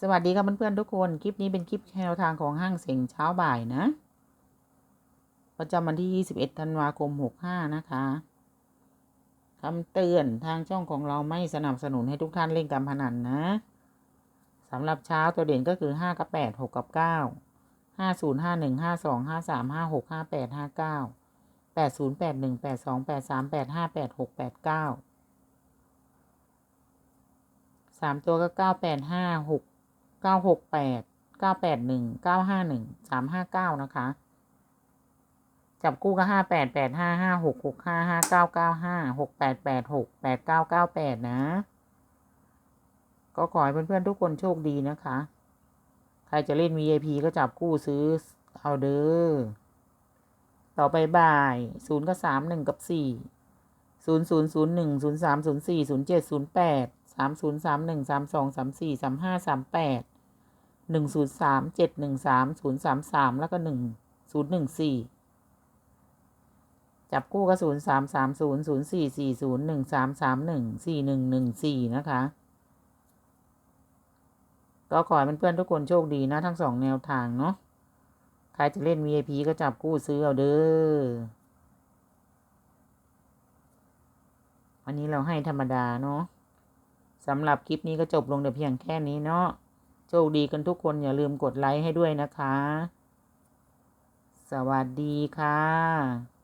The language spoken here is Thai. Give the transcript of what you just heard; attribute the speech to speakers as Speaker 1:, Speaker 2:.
Speaker 1: สวัสดีครับเพื่อนๆทุกคน คลิปนี้เป็นคลิปแนวทางของห้างเสียงเช้าบ่ายนะ ประจำวันที่ 21 ธันวาคม 65 นะคะคำเตือนทางช่องของเราไม่สนับสนุนให้ทุกท่านเล่นการพนันนะสำหรับเช้าตัวเด่นก็คือ 5 กับ 8 6 กับ 9 50 51 52 53 56 58 59 80 81 82 83 85 86 89สามตัวก็เก้าแปดห้าหก เก้าหกแปดเก้าแปดหนึ่งเก้าห้าหนึ่งสามห้าเก้านะคะ จับคู่ก็ห้าแปดแปดห้าห้าหกหกห้าห้าเก้าเก้าห้าหกแปดแปดหกแปดเก้าเก้าแปดนะ ก็ขอให้เพื่อนๆทุกคนโชคดีนะคะ ใครจะเล่น VIP ก็จับคู่ซื้อเอาเด้อ ต่อไปบ่ายศูนย์กับสามหนึ่งกับสี่ศูนย์ศูนย์ศูนย์หนึ่งศูนย์สามศูนย์สี่ศูนย์เจ็ดศูนย์แปดสามศูนย์สามหนึ่งสามสองสามสี่สามห้าสามแปด หนึ่งศูนย์สามเจ็ดหนึ่งสามศูนย์สามสามแล้วก็หนึ่งศูนย์หนึ่งสี่จับคู่ก็ศูนย์สามสามศูนย์ศูนย์สี่สี่ศูนย์หนึ่งสามสามหนึ่งสี่หนึ่งหนึ่งสี่นะคะ ก็ขอให้เพื่อนๆทุกคนโชคดีนะ ทั้งสองแนวทางเนาะใครจะเล่น VIP ก็จับคู่ซื้อเอาเด้อวันนี้เราให้ธรรมดาเนาะสำหรับคลิปนี้ก็จบลงแต่เพียงแค่นี้เนาะ โชคดีกันทุกคนอย่าลืมกดไลค์ให้ด้วยนะคะ สวัสดีค่ะ